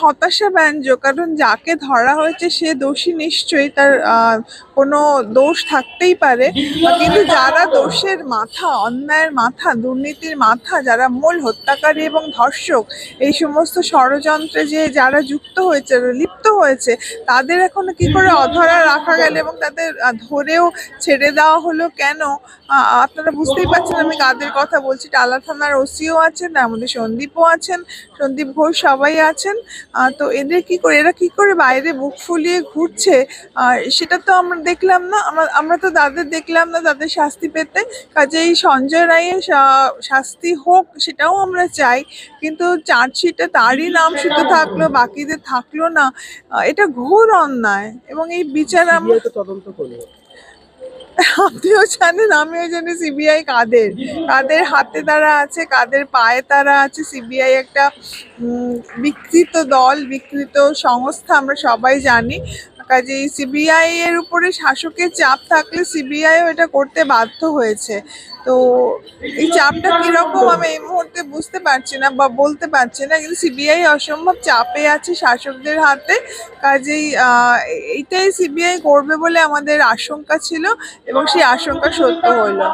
হতাশা ব্যঞ্জক কারণ যাকে ধরা হয়েছে সে দোষী নিশ্চয়ই তার কোনো দোষ থাকতেই পারে। কিন্তু যারা দোষের মাথা অন্যায়ের মাথা দুর্নীতির মাথা যারা মূল হত্যাকারী এবং ধর্ষক এই সমস্ত ষড়যন্ত্রে যে যারা যুক্ত হয়েছে লিপ্ত হয়েছে। তাদের এখন কি করে অধরা রাখা গেল এবং তাদের ধরেও ছেড়ে দেওয়া হলো কেন? আপনারা বুঝতেই পারছেন, আমি কাদের কথা বলছি। টালা থানার ওসিও আছেন, আমাদের সন্দীপও আছেন, সন্দীপ ঘোষ সবাই আছেন। তো এদের কি করে, এরা কি করে বাইরে বুক ফুলিয়ে ঘুরছে? সেটা তো আমরা দেখলাম না আমরা তো তাদের দেখলাম না, তাদের শাস্তি পেতে। কাজেই সঞ্জয় রায়ের শাস্তি হোক, সেটাও আমরা চাই। কিন্তু চার্জশিটে তারই নাম শুধু থাকল, বাকিদের থাকল না। এটা ঘোর অন্যায় এবং এই বিচার আমরা তদন্ত করবে আপনিও জানেন আমিও জানি সিবিআই কাদের। কাদের হাতে তারা আছে কাদের পায়ে তারা আছে। সিবিআই একটা বিকৃত দল বিকৃত সংস্থা আমরা সবাই জানি। কাজেই সিবিআই এর উপরে শাসকের চাপ থাকলে সিবিআইও এটা করতে বাধ্য হয়েছে। তো এই চাপটা কীরকম? আমি এই মুহূর্তে বুঝতে পারছে না বা বলতে পারছে না, কিন্তু সিবিআই অসম্ভব চাপে আছে শাসকদের হাতে। কাজেই এইটাই সিবিআই করবে বলে আমাদের আশঙ্কা ছিল এবং সেই আশঙ্কা সত্য হলো।